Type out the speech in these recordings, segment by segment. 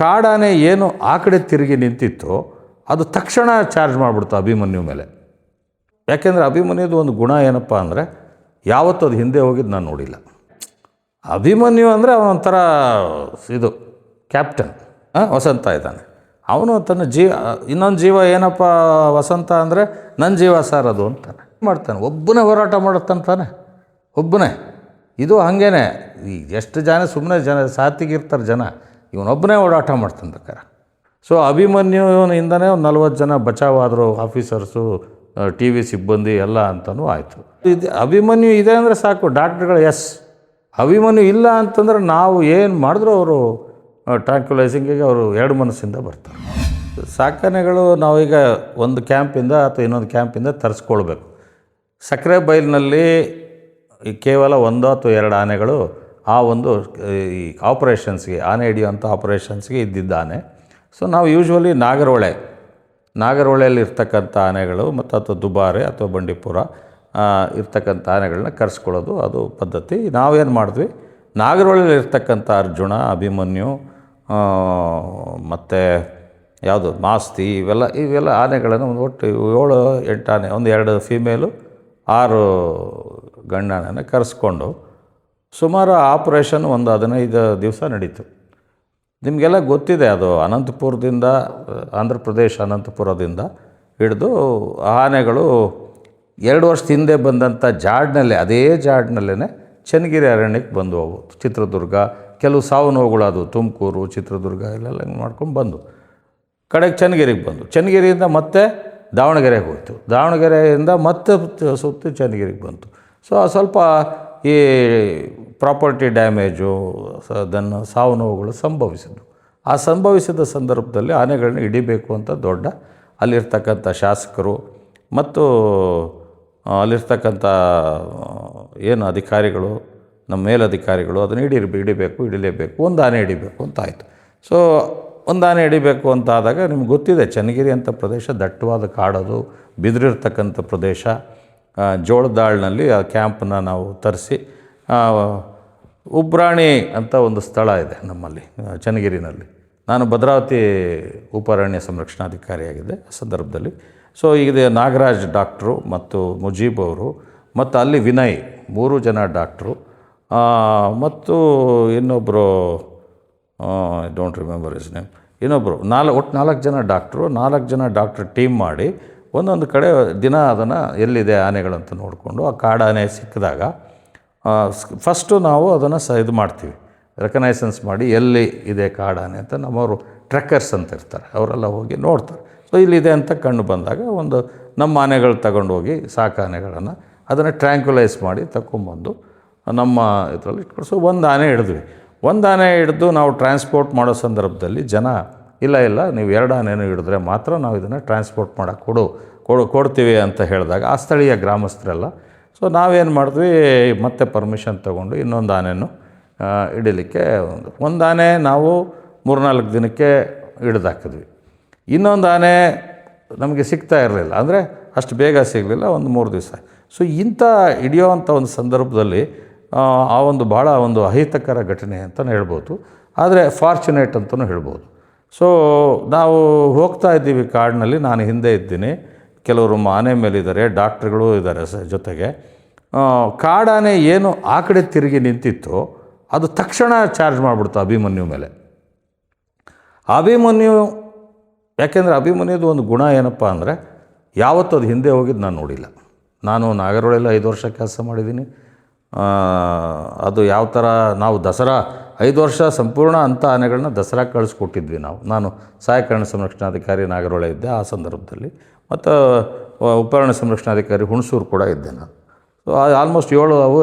ಕಾಡಾನೆ ಏನು ಆ ಕಡೆ ತಿರುಗಿ ನಿಂತಿತ್ತು ಅದು ತಕ್ಷಣ ಚಾರ್ಜ್ ಮಾಡಿಬಿಡ್ತು ಅಭಿಮನ್ಯು ಮೇಲೆ. ಯಾಕೆಂದರೆ ಅಭಿಮನ್ಯುದು ಒಂದು ಗುಣ ಏನಪ್ಪ ಅಂದರೆ ಯಾವತ್ತೂ ಅದು ಹಿಂದೆ ಹೋಗಿದ್ದು ನಾನು ನೋಡಿಲ್ಲ. ಅಭಿಮನ್ಯು ಅಂದರೆ ಅವನೊಂಥರ ಇದು ಕ್ಯಾಪ್ಟನ್ ವಸಂತ ಇದ್ದಾನೆ. ಅವನು ತನ್ನ ಜೀವ, ಇನ್ನೊಂದು ಜೀವ ಏನಪ್ಪ ವಸಂತ ಅಂದರೆ ನನ್ನ ಜೀವ ಸರ್ ಅದು ಅಂತಾನೆ. ಮಾಡ್ತಾನೆ, ಒಬ್ಬನೇ ಹೋರಾಟ ಮಾಡುತ್ತಾನೆ ತಾನೆ ಒಬ್ಬನೇ. ಇದು ಹಾಗೇನೆ ಎಷ್ಟು ಜನ ಸುಮ್ಮನೆ ಜನ ಸಾತಿಗಿರ್ತಾರೆ ಜನ. ಇವನೊಬ್ಬನೇ ಓಡಾಟ ಮಾಡ್ತಾನೆ ಬೇಕಾರೆ. ಸೊ ಅಭಿಮನ್ಯುವಿನಿಂದನೇ ಒಂದು ನಲ್ವತ್ತು ಜನ ಬಚಾವಾದರು, ಆಫೀಸರ್ಸು ಟಿ ವಿ ಸಿಬ್ಬಂದಿ ಎಲ್ಲ ಅಂತಲೂ ಆಯಿತು. ಇದು ಅಭಿಮನ್ಯು ಇದೆ ಅಂದರೆ ಸಾಕು, ಡಾಕ್ಟ್ರುಗಳು ಎಸ್. ಅಭಿಮನ್ಯು ಇಲ್ಲ ಅಂತಂದ್ರೆ ನಾವು ಏನು ಮಾಡಿದ್ರು ಅವರು ಟ್ರಾಂಕ್ಯುಲೈಸಿಂಗಿಗೆ ಅವರು ಎರಡು ಮನಸ್ಸಿಂದ ಬರ್ತಾರೆ. ಸಾಕಣೆಗಳು ನಾವೀಗ ಒಂದು ಕ್ಯಾಂಪಿಂದ ಅಥವಾ ಇನ್ನೊಂದು ಕ್ಯಾಂಪಿಂದ ತರಿಸ್ಕೊಳ್ಬೇಕು. ಸಕ್ಕರೆ ಬೈಲಿನಲ್ಲಿ ಕೇವಲ ಒಂದು ಅಥವಾ ಎರಡು ಆನೆಗಳು ಆ ಒಂದು, ಈ ಆಪ್ರೇಷನ್ಸ್ಗೆ, ಆನೆ ಹಿಡಿಯುವಂಥ ಆಪ್ರೇಷನ್ಸ್ಗೆ ಇದ್ದಿದ್ದಾನೆ ಸೊ ನಾವು ಯೂಶ್ವಲಿ ನಾಗರಹೊಳೆ, ನಾಗರಹೊಳೆಯಲ್ಲಿ ಇರ್ತಕ್ಕಂಥ ಆನೆಗಳು ಮತ್ತು ಅಥವಾ ದುಬಾರೆ ಅಥವಾ ಬಂಡೀಪುರ ಇರ್ತಕ್ಕಂಥ ಆನೆಗಳನ್ನ ಕರೆಸ್ಕೊಳ್ಳೋದು ಅದು ಪದ್ಧತಿ. ನಾವೇನು ಮಾಡಿದ್ವಿ? ನಾಗರಹೊಳೆಯಲ್ಲಿ ಇರ್ತಕ್ಕಂಥ ಅರ್ಜುನ, ಅಭಿಮನ್ಯು ಮತ್ತು ಯಾವುದು, ಮಾಸ್ತಿ ಇವೆಲ್ಲ ಇವೆಲ್ಲ ಆನೆಗಳನ್ನು ಒಂದು ಒಟ್ಟು ಏಳು, ಎಂಟು ಆನೆ, ಒಂದು ಎರಡು ಫೀಮೇಲು, ಆರು ಗಂಡಾನೆನ ಕರೆಸ್ಕೊಂಡು ಸುಮಾರು ಆಪ್ರೇಷನ್ ಒಂದು ಹದಿನೈದು ದಿವಸ ನಡೀತು. ನಿಮಗೆಲ್ಲ ಗೊತ್ತಿದೆ ಅದು ಅನಂತಪುರದಿಂದ, ಆಂಧ್ರ ಪ್ರದೇಶ ಅನಂತಪುರದಿಂದ ಹಿಡಿದು ಆನೆಗಳು ಎರಡು ವರ್ಷದ ಹಿಂದೆ ಬಂದಂಥ ಜಾಡ್ನಲ್ಲೇ, ಅದೇ ಜಾಡ್ನಲ್ಲೇ ಚನ್ನಗಿರಿ ಅರಣ್ಯಕ್ಕೆ ಬಂದು ಅವು ಚಿತ್ರದುರ್ಗ, ಕೆಲವು ಸಾವು ನೋವುಗಳಾದವು ತುಮಕೂರು, ಚಿತ್ರದುರ್ಗ ಇಲ್ಲೆಲ್ಲ ಮಾಡ್ಕೊಂಡು ಬಂದು ಕಡೆಗೆ ಚನ್ನಗಿರಿಗೆ ಬಂದು. ಚನ್ನಗಿರಿಯಿಂದ ಮತ್ತೆ ದಾವಣಗೆರೆಗೆ ಹೋಯಿತು. ದಾವಣಗೆರೆಯಿಂದ ಮತ್ತೆ ಸುತ್ತಿ ಚನ್ನಗಿರಿಗೆ ಬಂತು. ಸೊ, ಸ್ವಲ್ಪ ಈ ಪ್ರಾಪರ್ಟಿ ಡ್ಯಾಮೇಜು ಅದನ್ನು ಸಾವು ನೋವುಗಳು ಸಂಭವಿಸಿದ್ದು. ಆ ಸಂಭವಿಸಿದ ಸಂದರ್ಭದಲ್ಲಿ ಆನೆಗಳನ್ನ ಹಿಡಿಬೇಕು ಅಂತ ದೊಡ್ಡ ಅಲ್ಲಿರ್ತಕ್ಕಂಥ ಶಾಸಕರು ಮತ್ತು ಅಲ್ಲಿರ್ತಕ್ಕಂಥ ಏನು ಅಧಿಕಾರಿಗಳು, ನಮ್ಮ ಮೇಲಧಿಕಾರಿಗಳು ಅದನ್ನು ಹಿಡಿ, ಹಿಡಿಬೇಕು, ಹಿಡಿಲೇಬೇಕು, ಒಂದು ಆನೆ ಹಿಡಿಬೇಕು ಅಂತ ಆಯಿತು. ಸೊ, ಒಂದು ಆನೆ ಹಿಡಿಬೇಕು ಅಂತ ಆದಾಗ ನಿಮ್ಗೆ ಗೊತ್ತಿದೆ, ಚನ್ನಗಿರಿ ಅಂತ ಪ್ರದೇಶ ದಟ್ಟವಾದ ಕಾಡದು, ಬಿದಿರಿರ್ತಕ್ಕಂಥ ಪ್ರದೇಶ ಜೋಳದಾಳ್ನಲ್ಲಿ ಆ ಕ್ಯಾಂಪನ್ನ ನಾವು ತರಿಸಿ ಉಬ್ರಾಣಿ ಅಂತ ಒಂದು ಸ್ಥಳ ಇದೆ ನಮ್ಮಲ್ಲಿ ಚನ್ನಗಿರಿನಲ್ಲಿ. ನಾನು ಭದ್ರಾವತಿ ಉಪಾರಣ್ಯ ಸಂರಕ್ಷಣಾಧಿಕಾರಿಯಾಗಿದ್ದೆ ಆ ಸಂದರ್ಭದಲ್ಲಿ. ಸೊ ಈಗ ನಾಗರಾಜ್ ಡಾಕ್ಟ್ರು ಮತ್ತು ಮುಜೀಬ್ ಅವರು, ಮತ್ತು ಅಲ್ಲಿ ವಿನಯ್, ಮೂರು ಜನ ಡಾಕ್ಟ್ರು. ಮತ್ತು ಇನ್ನೊಬ್ಬರು I don't remember his name ಇನ್ನೊಬ್ಬರು ನಾಲ್ಕು, ಒಟ್ಟು ನಾಲ್ಕು ಜನ ಡಾಕ್ಟ್ರು, ನಾಲ್ಕು ಜನ ಡಾಕ್ಟ್ರ್ ಟೀಮ್ ಮಾಡಿ ಒಂದೊಂದು ಕಡೆ ದಿನ ಅದನ್ನು ಎಲ್ಲಿದೆ ಆನೆಗಳಂತ ನೋಡಿಕೊಂಡು ಆ ಕಾಡಾನೆ ಸಿಕ್ಕಿದಾಗ ಫಸ್ಟು ನಾವು ಅದನ್ನು ಸ ಇದು ಮಾಡ್ತೀವಿ. ರೆಕನೈಸೆನ್ಸ್ ಮಾಡಿ ಎಲ್ಲಿ ಇದೆ ಕಾಡಾನೆ ಅಂತ ನಮ್ಮವರು ಟ್ರೆಕ್ಕರ್ಸ್ ಅಂತ ಇರ್ತಾರೆ. ಅವರೆಲ್ಲ ಹೋಗಿ ನೋಡ್ತಾರೆ. ಸೊ ಇಲ್ಲಿದೆ ಅಂತ ಕಂಡು ಬಂದಾಗ ಒಂದು ನಮ್ಮ ಆನೆಗಳು ತಗೊಂಡೋಗಿ ಸಾಕು ಆನೆಗಳನ್ನು ಅದನ್ನು ಟ್ರ್ಯಾಂಕ್ಯುಲೈಸ್ ಮಾಡಿ ತಗೊಂಬಂದು ನಮ್ಮ ಇದರಲ್ಲಿ ಇಟ್ಕೊಂಡು. ಸೊ ಒಂದು ಆನೆ ಹಿಡಿದ್ವಿ. ಒಂದು ಆನೆ ಹಿಡಿದು ನಾವು ಟ್ರಾನ್ಸ್ಪೋರ್ಟ್ ಮಾಡೋ ಸಂದರ್ಭದಲ್ಲಿ ಜನ, ಇಲ್ಲ ಇಲ್ಲ, ನೀವು ಎರಡು ಆನೆನೂ ಹಿಡಿದ್ರೆ ಮಾತ್ರ ನಾವು ಇದನ್ನು ಟ್ರಾನ್ಸ್ಪೋರ್ಟ್ ಮಾಡೋಕ್ಕೆ ಕೊಡು ಕೊಡು, ಕೊಡ್ತೀವಿ ಅಂತ ಹೇಳಿದಾಗ ಆ ಸ್ಥಳೀಯ ಗ್ರಾಮಸ್ಥರೆಲ್ಲ ಸೊ ನಾವೇನು ಮಾಡಿದ್ವಿ, ಮತ್ತೆ ಪರ್ಮಿಷನ್ ತೊಗೊಂಡು ಇನ್ನೊಂದು ಆನೆಯನ್ನು ಇಡಲಿಕ್ಕೆ ಒಂದು. ಒಂದು ಆನೆ ನಾವು ಮೂರ್ನಾಲ್ಕು ದಿನಕ್ಕೆ ಹಿಡ್ದಾಕಿದ್ವಿ. ಇನ್ನೊಂದು ಆನೆ ನಮಗೆ ಸಿಗ್ತಾ ಇರಲಿಲ್ಲ. ಅಂದರೆ ಅಷ್ಟು ಬೇಗ ಸಿಗಲಿಲ್ಲ, ಒಂದು ಮೂರು ದಿವಸ. ಸೊ ಇಂಥ ಹಿಡಿಯೋವಂಥ ಒಂದು ಸಂದರ್ಭದಲ್ಲಿ, ಆ ಒಂದು ಭಾಳ ಒಂದು ಅಹಿತಕರ ಘಟನೆ ಅಂತಲೇ ಹೇಳ್ಬೋದು. ಆದರೆ ಫಾರ್ಚುನೇಟ್ ಅಂತಲೂ ಹೇಳ್ಬೋದು. ಸೊ ನಾವು ಹೋಗ್ತಾ ಇದ್ದೀವಿ ಕಾಡಿನಲ್ಲಿ, ನಾನು ಹಿಂದೆ ಇದ್ದೀನಿ. ಕೆಲವರು ಆನೆ ಮೇಲಿದ್ದಾರೆ, ಡಾಕ್ಟ್ರ್ಗಳು ಇದ್ದಾರೆ ಸ ಜೊತೆಗೆ. ಕಾಡಾನೆ ಏನು ಆ ಕಡೆ ತಿರುಗಿ ನಿಂತಿತ್ತು, ಅದು ತಕ್ಷಣ ಚಾರ್ಜ್ ಮಾಡಿಬಿಡ್ತು ಅಭಿಮನ್ಯು ಮೇಲೆ. ಅಭಿಮನ್ಯು, ಯಾಕೆಂದರೆ ಅಭಿಮನ್ಯುದು ಒಂದು ಗುಣ ಏನಪ್ಪ ಅಂದರೆ, ಯಾವತ್ತೂ ಅದು ಹಿಂದೆ ಹೋಗಿದ್ದು ನಾನು ನೋಡಿಲ್ಲ. ನಾನು ನಾಗರೋಳೆಲ್ಲ ಐದು ವರ್ಷ ಕೆಲಸ ಮಾಡಿದ್ದೀನಿ. ಅದು ಯಾವ ಥರ, ನಾವು ದಸರಾ, ಐದು ವರ್ಷ ಸಂಪೂರ್ಣ ಅಂಥ ಆನೆಗಳನ್ನ ದಸರಾ ಕಳಿಸ್ಕೊಟ್ಟಿದ್ವಿ ನಾವು. ನಾನು ಸಹಾಯಕರಣ ಸಂರಕ್ಷಣಾಧಿಕಾರಿ ನಾಗರೋಳೆ ಇದ್ದೆ ಆ ಸಂದರ್ಭದಲ್ಲಿ. ಮತ್ತು ಉಪಕರಣ ಸಂರಕ್ಷಣಾಧಿಕಾರಿ ಹುಣಸೂರು ಕೂಡ ಇದ್ದೆ ನಾನು. ಸೊ ಆಲ್ಮೋಸ್ಟ್ ಏಳು ಅವು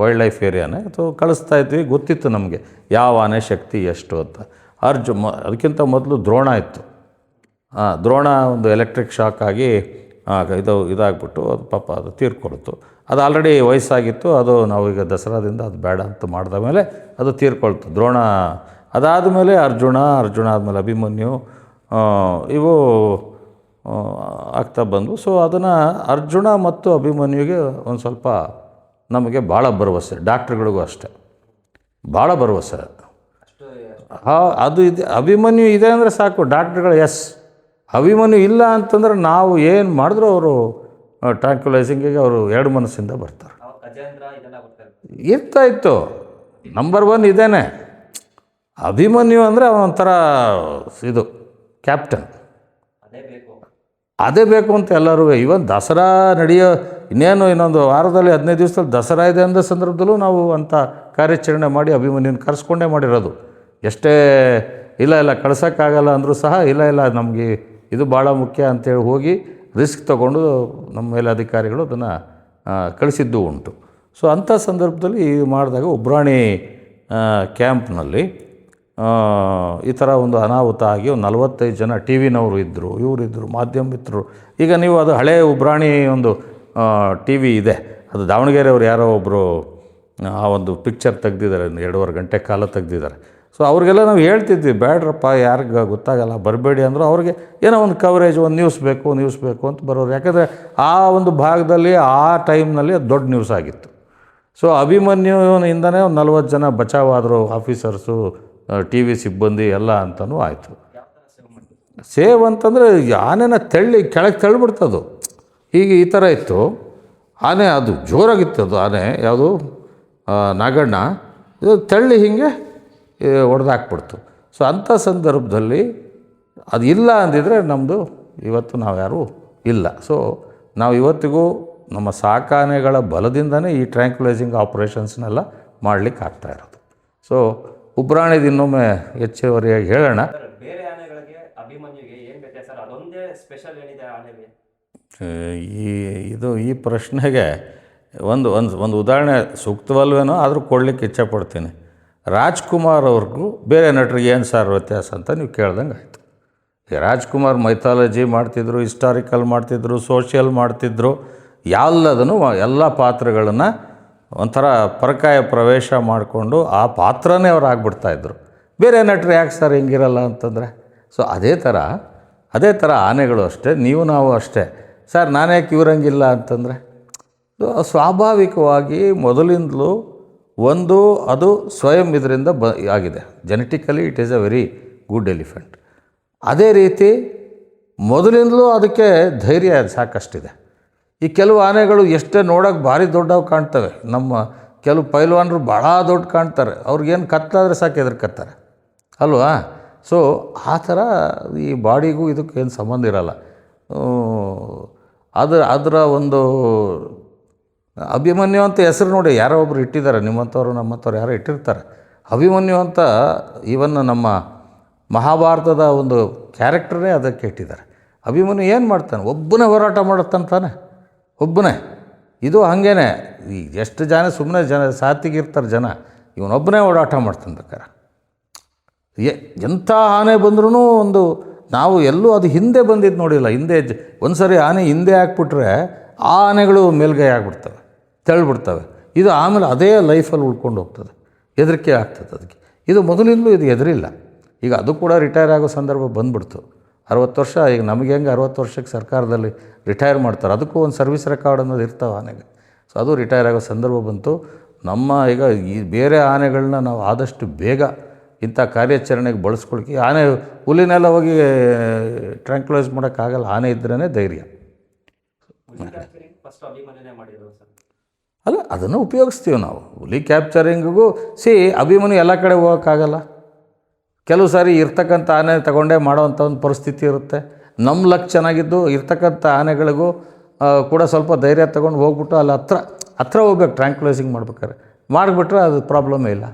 ವೈಲ್ಡ್ ಲೈಫ್ ಏರಿಯಾನೇ ಸೊ ಕಳಿಸ್ತಾ ಇದ್ವಿ. ಗೊತ್ತಿತ್ತು ನಮಗೆ ಯಾವ ಆನೆ ಶಕ್ತಿ ಎಷ್ಟು ಅಂತ. ಅರ್ಜು, ಮ, ಅದಕ್ಕಿಂತ ಮೊದಲು ದ್ರೋಣ ಇತ್ತು. ಹಾಂ ದ್ರೋಣ ಒಂದು ಎಲೆಕ್ಟ್ರಿಕ್ ಶಾಕ್ ಆಗಿ ಇದು, ಇದಾಗ್ಬಿಟ್ಟು ಅದು ಪಾಪ ಅದು ತೀರ್ಕೊಳ್ತು. ಅದು ಆಲ್ರೆಡಿ ವಯಸ್ಸಾಗಿತ್ತು. ಅದು ನಾವೀಗ ದಸರಾದಿಂದ ಅದು ಬೇಡ ಅಂತ ಮಾಡಿದ ಮೇಲೆ ಅದು ತೀರ್ಕೊಳ್ತು. ದ್ರೋಣ ಅದಾದ ಮೇಲೆ ಅರ್ಜುನ ಅರ್ಜುನ ಆದಮೇಲೆ ಅಭಿಮನ್ಯು ಇವು ಆಗ್ತಾ ಬಂದವು ಸೊ ಅದನ್ನು ಅರ್ಜುನ ಮತ್ತು ಅಭಿಮನ್ಯುಗೆ ಒಂದು ಸ್ವಲ್ಪ ನಮಗೆ ಭಾಳ ಭರವಸೆ ಡಾಕ್ಟ್ರುಗಳಿಗೂ ಅಷ್ಟೇ. ಭಾಳ ಭರವಸೆ. ಹಾ ಅದು ಇದೆ ಅಭಿಮನ್ಯು ಇದೆ ಅಂದರೆ ಸಾಕು ಡಾಕ್ಟ್ರುಗಳು ಎಸ್ ಅಭಿಮನ್ಯು ಇಲ್ಲ ಅಂತಂದ್ರೆ ನಾವು ಏನು ಮಾಡಿದ್ರು ಅವರು ಟ್ರಾಂಕ್ಯುಲೈಸಿಂಗಿಗೆ ಅವರು ಎರಡು ಮನಸ್ಸಿಂದ ಬರ್ತಾರೆ. ಇರ್ತಾ ಇತ್ತು. ನಂಬರ್ ಒನ್ ಇದೇನೆ. ಅಭಿಮನ್ಯು ಅಂದರೆ ಅವನೊಂಥರ ಇದು ಕ್ಯಾಪ್ಟನ್ ಅದೇ ಬೇಕು ಅಂತ ಎಲ್ಲರೂ ಇವನ್ ದಸರಾ ನಡೆಯೋ ಇನ್ನೇನು ಇನ್ನೊಂದು ವಾರದಲ್ಲಿ ಹದಿನೈದು ದಿವಸದಲ್ಲಿ ದಸರಾ ಇದೆ ಅಂದ ಸಂದರ್ಭದಲ್ಲೂ ನಾವು ಅಂಥ ಕಾರ್ಯಾಚರಣೆ ಮಾಡಿ ಅಭಿಮನ್ಯುನ ಕರೆಸ್ಕೊಂಡೇ ಮಾಡಿರೋದು. ಎಷ್ಟೇ ಇಲ್ಲ ಇಲ್ಲ, ಕಳ್ಸೋಕ್ಕಾಗಲ್ಲ ಅಂದರೂ ಸಹ ಇಲ್ಲ ಇಲ್ಲ, ನಮಗೆ ಇದು ಭಾಳ ಮುಖ್ಯ ಅಂತೇಳಿ ಹೋಗಿ ರಿಸ್ಕ್ ತಗೊಂಡು ನಮ್ಮ ಮೇಲಧಿಕಾರಿಗಳು ಅದನ್ನು ಕಳಿಸಿದ್ದು ಉಂಟು. ಸೊ ಅಂಥ ಸಂದರ್ಭದಲ್ಲಿ ಮಾಡಿದಾಗ ಉಬ್ರಾಣಿ ಕ್ಯಾಂಪ್ನಲ್ಲಿ ಈ ಥರ ಒಂದು ಅನಾಹುತ ಆಗಿ ಒಂದು ನಲವತ್ತೈದು ಜನ ಟಿ ವಿನವರು ಇದ್ದರು, ಇವರಿದ್ದರು, ಮಾಧ್ಯಮ ಮಿತ್ರರು. ಈಗ ನೀವು ಅದು ಹಳೆ ಉಬ್ರಾಣಿ ಒಂದು ಟಿ ವಿ ಇದೆ, ಅದು ದಾವಣಗೆರೆಯವರು ಯಾರೋ ಒಬ್ಬರು ಆ, ಒಂದು ಪಿಕ್ಚರ್ ತೆಗ್ದಿದ್ದಾರೆ ಎರಡೂವರೆ ಗಂಟೆ ಕಾಲ ತೆಗ್ದಿದ್ದಾರೆ. ಸೊ ಅವ್ರಿಗೆಲ್ಲ ನಾವು ಹೇಳ್ತಿದ್ವಿ ಬೇಡ್ರಪ್ಪ ಯಾರಿಗೆ ಗೊತ್ತಾಗಲ್ಲ, ಬರಬೇಡಿ ಅಂದರು, ಅವ್ರಿಗೆ ಏನೋ ಒಂದು ಕವರೇಜ್ ಒಂದು ನ್ಯೂಸ್ ಬೇಕು ನ್ಯೂಸ್ ಬೇಕು ಅಂತ ಬರೋರು. ಯಾಕಂದರೆ ಆ ಒಂದು ಭಾಗದಲ್ಲಿ, ಆ ಟೈಮ್ನಲ್ಲಿ ಅದು ದೊಡ್ಡ ನ್ಯೂಸ್ ಆಗಿತ್ತು. ಸೊ ಅಭಿಮನ್ಯುವಿನಿಂದನೇ ಒಂದು ನಲ್ವತ್ತು ಜನ ಬಚಾವಾದರು ಆಫೀಸರ್ಸು ಟಿ ವಿ ಸಿಬ್ಬಂದಿ ಎಲ್ಲ ಅಂತಲೂ ಆಯಿತು. ಸೇವ್ ಅಂತಂದರೆ ಆನೆನ ತೆಳ್ಳಿ ಕೆಳಗೆ ತಳ್ಳಿಬಿಡ್ತದು ಹೀಗೆ ಈ ಥರ ಇತ್ತು. ಆನೆ ಅದು ಜೋರಾಗಿತ್ತು ಅದು ಆನೆ, ಯಾವುದು? ನಾಗಣ್ಣ. ಇದು ತಳ್ಳಿ ಹೀಗೆ ಹೊಡೆದಾಕ್ಬಿಡ್ತು ಸೊ, ಅಂಥ ಸಂದರ್ಭದಲ್ಲಿ ಅದು ಇಲ್ಲ ಅಂದಿದ್ರೆ ನಮ್ಮದು ಇವತ್ತು ನಾವು ಯಾರು ಇಲ್ಲ. ಸೊ, ನಾವು ಇವತ್ತಿಗೂ ನಮ್ಮ ಸಾಕಾನೆಗಳ ಬಲದಿಂದನೇ ಈ ಟ್ರ್ಯಾಂಕ್ಯುಲೈಸಿಂಗ್ ಆಪ್ರೇಷನ್ಸ್ನೆಲ್ಲ ಮಾಡಲಿಕ್ಕೆ ಆಗ್ತಾ ಇರೋದು. ಸೊ ಉಬ್ರಾಣಿದು ಇನ್ನೊಮ್ಮೆ ಹೆಚ್ಚುವರಿಯಾಗಿ ಹೇಳೋಣ. ಬೇರೆ ಆನೆಗಳಿಗೆ ಅಭಿಮನ್ಯುಗೆ ಏನು ವ್ಯತ್ಯಾಸ? ಸರ್ ಅದೊಂದೇ ಸ್ಪೆಷಲ್ ಏನಿದೆ ಆನೆಗೆ? ಈ ಇದು ಈ ಪ್ರಶ್ನೆಗೆ ಒಂದು ಒಂದು ಒಂದು ಉದಾಹರಣೆ ಸೂಕ್ತವಲ್ವೇನೋ ಆದರೂ ಕೊಡಲಿಕ್ಕೆ ಇಚ್ಛೆಪಡ್ತೀನಿ. ರಾಜ್ಕುಮಾರ್ ಅವ್ರಿಗೂ ಬೇರೆ ನಟರಿಗೆ ಏನು ಸರ್ ವ್ಯತ್ಯಾಸ ಅಂತ ನೀವು ಕೇಳ್ದಂಗೆ ಆಯಿತು. ಈ ರಾಜ್ಕುಮಾರ್ ಮೈಥಾಲಜಿ ಮಾಡ್ತಿದ್ರು ಹಿಸ್ಟಾರಿಕಲ್ ಮಾಡ್ತಿದ್ರು ಸೋಷಿಯಲ್ ಮಾಡ್ತಿದ್ರು ಎಲ್ಲದನ್ನು ಎಲ್ಲ ಪಾತ್ರಗಳನ್ನು ಒಂಥರ ಪರಕಾಯ ಪ್ರವೇಶ ಮಾಡಿಕೊಂಡು ಆ ಪಾತ್ರನೇ ಅವ್ರು ಆಗ್ಬಿಡ್ತಾಯಿದ್ರು ಬೇರೆ ನಟರು ಯಾಕೆ ಸರ್ ಹಿಂಗಿರಲ್ಲ ಅಂತಂದರೆ? ಸೊ ಅದೇ ಥರ ಅದೇ ಥರ ಆನೆಗಳು ಅಷ್ಟೇ, ನೀವು ನಾವು ಅಷ್ಟೇ. ಸರ್, ನಾನೇ ಕ್ಯೂರಂಗಿಲ್ಲ ಅಂತಂದರೆ? ಸ್ವಾಭಾವಿಕವಾಗಿ ಮೊದಲಿಂದಲೂ ಒಂದು, ಅದು ಸ್ವಯಂ ಇದರಿಂದ ಬ, ಆಗಿದೆ. Genetically it is a very good elephant ಅದೇ ರೀತಿ, ಮೊದಲಿಂದಲೂ ಅದಕ್ಕೆ ಧೈರ್ಯ ಸಾಕಷ್ಟಿದೆ. ಈ ಕೆಲವು ಆನೆಗಳು ಎಷ್ಟೇ ನೋಡೋಕೆ ಭಾರಿ ದೊಡ್ಡವು ಕಾಣ್ತವೆ. ನಮ್ಮ ಕೆಲವು ಪೈಲ್ವಾನರು ಭಾಳ ದೊಡ್ಡ ಕಾಣ್ತಾರೆ. ಅವ್ರಿಗೇನು ಕತ್ತಾದರೆ ಸಾಕು ಎದುರ್ಕತ್ತಾರೆ ಅಲ್ವಾ? ಸೊ ಆ ಥರ ಈ ಬಾಡಿಗೂ ಇದಕ್ಕೆ ಏನು ಸಂಬಂಧ ಇರಲ್ಲ. ಅದರ ಅದರ ಒಂದು ಅಭಿಮನ್ಯು ಅಂತ ಹೆಸರು ನೋಡಿ ಯಾರೋ ಒಬ್ರು ಇಟ್ಟಿದ್ದಾರೆ. ನಿಮ್ಮಂಥವ್ರು, ನಮ್ಮಂಥವ್ರು ಯಾರೋ ಇಟ್ಟಿರ್ತಾರೆ. ಅಭಿಮನ್ಯು ಅಂತ ಇವನ್ ನಮ್ಮ ಮಹಾಭಾರತದ ಒಂದು ಕ್ಯಾರೆಕ್ಟರೇ ಅದಕ್ಕೆ ಇಟ್ಟಿದ್ದಾರೆ. ಅಭಿಮನ್ಯು ಏನು ಮಾಡ್ತಾನೆ? ಒಬ್ಬನೇ ಹೋರಾಟ ಮಾಡುತ್ತಂತಾನೆ ಒಬ್ಬನೇ. ಇದು ಹಾಗೇನೆ. ಈ ಎಷ್ಟು ಜನ ಸುಮ್ಮನೆ ಜನ ಸಾತಿಗಿರ್ತಾರೆ ಜನ, ಇವನೊಬ್ಬನೇ ಓಡಾಟ ಮಾಡ್ತಾನೆ ಬೇಕಾರೆ. ಎ, ಎಂಥ ಆನೆ ಬಂದ್ರೂ ಒಂದು ನಾವು ಎಲ್ಲೂ ಅದು ಹಿಂದೆ ಬಂದಿದ್ದು ನೋಡಿಲ್ಲ. ಹಿಂದೆ ಒಂದು ಸರಿ ಆನೆ ಹಿಂದೆ ಹಾಕ್ಬಿಟ್ರೆ ಆ ಆನೆಗಳು ಮೇಲ್ಗೈ ಆಗ್ಬಿಡ್ತವೆ, ತೆಳ್ಬಿಡ್ತವೆ. ಇದು ಆಮೇಲೆ ಅದೇ ಲೈಫಲ್ಲಿ ಉಳ್ಕೊಂಡು ಹೋಗ್ತದೆ. ಹೆದರಿಕೆ ಆಗ್ತದೆ ಅದಕ್ಕೆ. ಇದು ಮೊದಲಿಂದಲೂ ಇದು ಹೆದರಿಲ್ಲ. ಈಗ ಅದು ಕೂಡ ರಿಟೈರ್ ಆಗೋ ಸಂದರ್ಭ ಬಂದ್ಬಿಡ್ತು. ಅರವತ್ತು ವರ್ಷ, ಈಗ ನಮಗೆ ಹೆಂಗೆ ಅರವತ್ತು ವರ್ಷಕ್ಕೆ ಸರ್ಕಾರದಲ್ಲಿ ರಿಟೈರ್ ಮಾಡ್ತಾರೆ? ಅದಕ್ಕೂ ಒಂದು ಸರ್ವಿಸ್ ರೆಕಾರ್ಡ್ ಅನ್ನೋದು ಇರ್ತಾವೆ ಆನೆಗೆ. ಸೊ ಅದು ರಿಟೈರ್ ಆಗೋ ಸಂದರ್ಭ ಬಂತು. ನಮ್ಮ ಈಗ ಈ ಬೇರೆ ಆನೆಗಳನ್ನ ನಾವು ಆದಷ್ಟು ಬೇಗ ಇಂಥ ಕಾರ್ಯಾಚರಣೆಗೆ ಬಳಸ್ಕೊಳ್ಕೆ ಆನೆ ಹುಲಿನೆಲ್ಲ ಹೋಗಿ ಟ್ರ್ಯಾಂಕ್ಲೈಸ್ ಮಾಡೋಕ್ಕಾಗಲ್ಲ. ಆನೆ ಇದ್ರೇ ಧೈರ್ಯ. ಅಲ್ಲ, ಅದನ್ನು ಉಪಯೋಗಿಸ್ತೀವಿ ನಾವು. ಹುಲಿ ಕ್ಯಾಪ್ಚರಿಂಗಿಗೂ ಸಿ ಅಭಿಮನ್ಯು ಎಲ್ಲ ಕಡೆ ಹೋಗೋಕ್ಕಾಗಲ್ಲ. ಕೆಲವು ಸಾರಿ ಇರ್ತಕ್ಕಂಥ ಆನೆ ತಗೊಂಡೇ ಮಾಡೋವಂಥ ಒಂದು ಪರಿಸ್ಥಿತಿ ಇರುತ್ತೆ. ನಮ್ಮ ಲಕ್ ಚೆನ್ನಾಗಿದ್ದು ಇರ್ತಕ್ಕಂಥ ಆನೆಗಳಿಗೂ ಕೂಡ ಸ್ವಲ್ಪ ಧೈರ್ಯ ತಗೊಂಡು ಹೋಗ್ಬಿಟ್ಟು ಅಲ್ಲಿ ಹತ್ರ ಹತ್ರ ಹೋಗ್ಬೇಕು ಟ್ರ್ಯಾಂಕ್ಲೈಸಿಂಗ್ ಮಾಡ್ಬೇಕಾದ್ರೆ. ಮಾಡಿಬಿಟ್ರೆ ಅದು ಪ್ರಾಬ್ಲಮೇ ಇಲ್ಲ.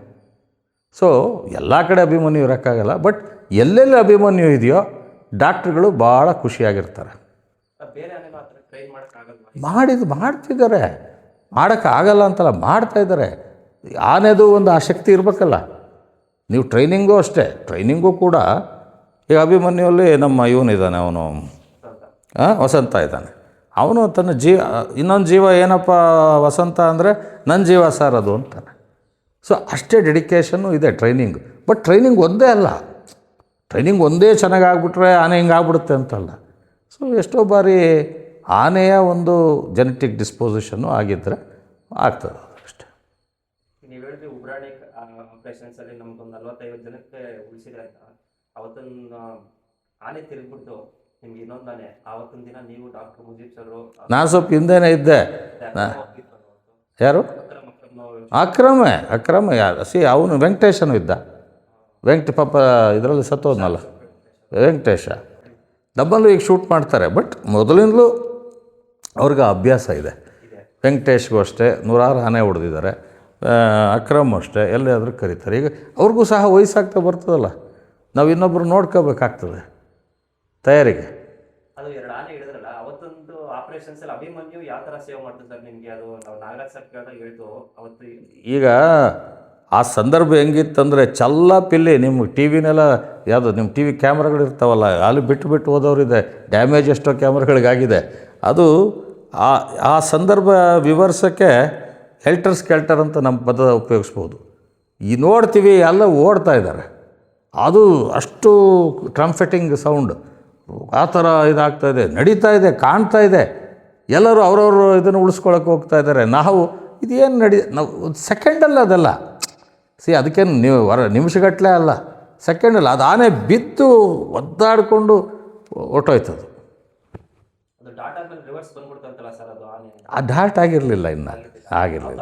ಸೊ ಎಲ್ಲ ಕಡೆ ಅಭಿಮನ್ಯು ಇರೋಕ್ಕಾಗಲ್ಲ ಬಟ್ ಎಲ್ಲೆಲ್ಲಿ ಅಭಿಮನ್ಯು ಇದೆಯೋ ಡಾಕ್ಟ್ರುಗಳು ಭಾಳ ಖುಷಿಯಾಗಿರ್ತಾರೆ. ಮಾಡಿದ್ದು ಮಾಡ್ತಿದ್ದಾರೆ. ಮಾಡೋಕ್ಕಾಗಲ್ಲ ಅಂತಲ್ಲ, ಮಾಡ್ತಾ ಇದ್ದಾರೆ. ಆನೆದು ಒಂದು ಆಸಕ್ತಿ ಇರಬೇಕಲ್ಲ. ನೀವು ಟ್ರೈನಿಂಗು ಅಷ್ಟೇ, ಟ್ರೈನಿಂಗು ಕೂಡ ಈಗ ಅಭಿಮನ್ಯುವಲ್ಲಿ ನಮ್ಮ ಇವನಿದ್ದಾನೆ ಅವನು. ವಸಂತ ಇದ್ದಾನೆ. ಅವನು ತನ್ನ ಜೀವ ಇನ್ನೊಂದು ಜೀವ ಏನಪ್ಪ ವಸಂತ ಅಂದರೆ ನನ್ನ ಜೀವ ಸರ್ ಅದು ಅಂತಾನೆ. ಸೊ ಅಷ್ಟೇ ಡೆಡಿಕೇಶನ್ನು ಇದೆ ಟ್ರೈನಿಂಗ್ ಬಟ್ ಟ್ರೈನಿಂಗ್ ಒಂದೇ ಅಲ್ಲ. ಟ್ರೈನಿಂಗ್ ಒಂದೇ ಚೆನ್ನಾಗಿ ಆಗ್ಬಿಟ್ರೆ ಆನೆ ಹಿಂಗೆ ಆಗ್ಬಿಡುತ್ತೆ ಅಂತಲ್ಲ. ಸೊ ಎಷ್ಟೋ ಬಾರಿ ಆನೆಯ ಒಂದು ಜೆನೆಟಿಕ್ ಡಿಸ್ಪೋಸಿಷನ್ನು ಆಗಿದ್ದರೆ ಆಗ್ತದೆ. ಹೇಳಿದ್ರಿ ಒಂದು ನಮ್ಗೊಂದು ನಲ್ವತ್ತೈವತ್ತು ಜನಕ್ಕೆ ಉಳಿಸಿದೆ ಅಂತ ಅವತ್ತೊಂದು ಆನೆ ತಿರುಗ್ಬಿಡ್ತು. ನಿಮ್ಗೆ ಇನ್ನೊಂದು ಆನೆ ಆವತ್ತಿನ ದಿನ ನೀವು ಡಾಕ್ಟರ್ ಮುಜೀಬ್ ಸರ್ ನಾನು ಸ್ವಲ್ಪ ಹಿಂದೆನೇ ಇದ್ದೆ. ಯಾರು? ಅಕ್ರಮ್ ಅಕ್ರಮ್. ಅಕ್ರಮ ಅಕ್ರಮ ಯಾರು ಸಿ ಅವನು ವೆಂಕಟೇಶನು ಇದ್ದ. ವೆಂಕಟ ಪಾಪ ಇದರಲ್ಲಿ ಸತ್ತೋದ್ನಲ್ಲ. ವೆಂಕಟೇಶ. ನಮ್ಮಲ್ಲೂ ಈಗ ಶೂಟ್ ಮಾಡ್ತಾರೆ ಬಟ್ ಮೊದಲಿಂದಲೂ ಅವ್ರಿಗೆ ಅಭ್ಯಾಸ ಇದೆ. ವೆಂಕಟೇಶ್ಗೂ ಅಷ್ಟೇ ನೂರಾರು ಆನೆ ಹೊಡೆದಿದ್ದಾರೆ. ಅಕ್ರಮ್ ಅಷ್ಟೇ ಎಲ್ಲಾದರೂ ಕರೀತಾರೆ. ಈಗ ಅವ್ರಿಗೂ ಸಹ ವಯಸ್ಸಾಗ್ತಾ ಬರ್ತದಲ್ಲ ನಾವು ಇನ್ನೊಬ್ಬರು ನೋಡ್ಕೋಬೇಕಾಗ್ತದೆ ತಯಾರಿಗೆ. ಈಗ ಆ ಸಂದರ್ಭ ಹೆಂಗಿತ್ತಂದರೆ ಚಲ್ಲ ಪಿಲ್ಲಿ ನಿಮ್ಮ ಟಿ ವಿನೆಲ್ಲ ಯಾವುದು ನಿಮ್ಮ ಟಿ ವಿ ಕ್ಯಾಮ್ರಾಗಳು ಇರ್ತಾವಲ್ಲ ಅಲ್ಲಿ ಬಿಟ್ಟು ಬಿಟ್ಟು ಹೋದವರಿದೆ ಡ್ಯಾಮೇಜ್ ಎಷ್ಟೋ ಕ್ಯಾಮ್ರಾಗಳಿಗಾಗಿದೆ. ಅದು ಆ ಆ ಸಂದರ್ಭ ವಿವರಿಸೋಕ್ಕೆ ಹೆಲ್ಟರ್ ಸ್ಕೆಲ್ಟರ್ ಅಂತ ನಮ್ಮ ಪದ ಉಪಯೋಗಿಸ್ಬೋದು. ಈ ನೋಡ್ತೀವಿ ಎಲ್ಲ ಓಡ್ತಾ ಇದ್ದಾರೆ. ಅದು ಅಷ್ಟು ಟ್ರಂಫೆಟಿಂಗ್ ಸೌಂಡ್. ಆ ಥರ ಇದಾಗ್ತಾ ಇದೆ ನಡೀತಾ ಇದೆ ಕಾಣ್ತಾ ಇದೆ. ಎಲ್ಲರೂ ಅವ್ರವ್ರು ಇದನ್ನು ಉಳಿಸ್ಕೊಳಕ್ಕೆ ಹೋಗ್ತಾ ಇದ್ದಾರೆ. ನಾವು ಇದೇನು ನಡಿ ನಾವು ಒಂದು ಸೆಕೆಂಡಲ್ಲ ಅದೆಲ್ಲ. ಸಿ ಅದಕ್ಕೇನು ನೀವು ವರ ನಿಮಿಷಗಟ್ಟಲೆ ಅಲ್ಲ. ಸೆಕೆಂಡಲ್ಲ ಅದು ಆನೆ ಬಿತ್ತು ಒದ್ದಾಡಿಕೊಂಡು ಹೊಟ್ಟೋಯ್ತದು ಅದು ಡಾಟಾ ಮೇಲೆ ರಿವರ್ಸ್ ಬಂದ್ಬಿಡ್ತಂತಲ್ಲ ಸರ್ ಅದು ಆನೆ? ಆ ಡಾಟ್ ಆಗಿರಲಿಲ್ಲ ಇನ್ನು. ಆಗಿರಲಿಲ್ಲ.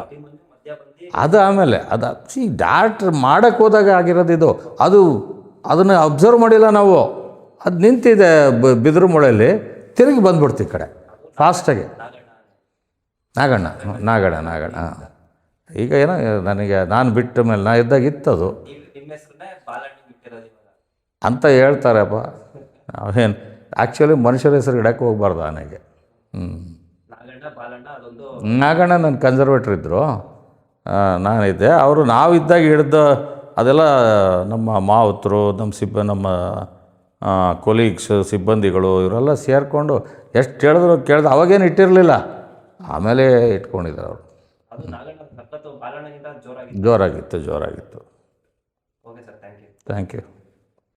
ಅದು ಆಮೇಲೆ ಅದು ಸಿ ಡಾಕ್ಟ್ರ್ ಮಾಡೋಕ್ಕೆ ಹೋದಾಗ ಆಗಿರೋದು ಇದು. ಅದು, ಅದನ್ನು ಅಬ್ಸರ್ವ್ ಮಾಡಿಲ್ಲ ನಾವು. ಅದು ನಿಂತಿದೆ ಬಿದಿರು ಮೊಳೆಯಲ್ಲಿ. ತಿರುಗಿ ಬಂದ್ಬಿಡ್ತು ಕಡೆ. ಫಾಸ್ಟಾಗಿ ನಾಗಣ್ಣ ನಾಗಣ್ಣ ನಾಗಣ್ಣ, ಹಾಂ. ಈಗ ಏನೋ, ನನಗೆ, ನಾನು ಬಿಟ್ಟ ಮೇಲೆ, ನಾ ಇದ್ದಾಗ ಇತ್ತದು. ಅಂತ ಹೇಳ್ತಾರಪ್ಪ. ನಾವೇನು ಆ್ಯಕ್ಚುಲಿ ಮನುಷ್ಯರ ಹೆಸರು ಇಡಕ್ಕೆ ಹೋಗ್ಬಾರ್ದು ನನಗೆ ಹ್ಞೂ ನಾಗಣ್ಣ ನನ್ನ ಕನ್ಸರ್ವೇಟ್ರ್ ಇದ್ದರು ನಾನಿದ್ದೆ. ಅವರು ನಾವಿದ್ದಾಗ ಹಿಡ್ದ ಅದೆಲ್ಲ ನಮ್ಮ ಮಾವತರು ನಮ್ಮ ಸಿಬ್ಬ ನಮ್ಮ ಕೊಲೀಗ್ಸ್ ಸಿಬ್ಬಂದಿಗಳು ಇವರೆಲ್ಲ ಸೇರಿಕೊಂಡು ಎಷ್ಟು ಹೇಳಿದ್ರು ಕೇಳಿದ್ರು ಅವಾಗೇನು ಇಟ್ಟಿರಲಿಲ್ಲ. ಆಮೇಲೆ ಇಟ್ಕೊಂಡಿದ್ದಾರೆ ಅವರು. ಜೋರಾಗಿತ್ತು. ಜೋರಾಗಿತ್ತು okay sir thank you thank you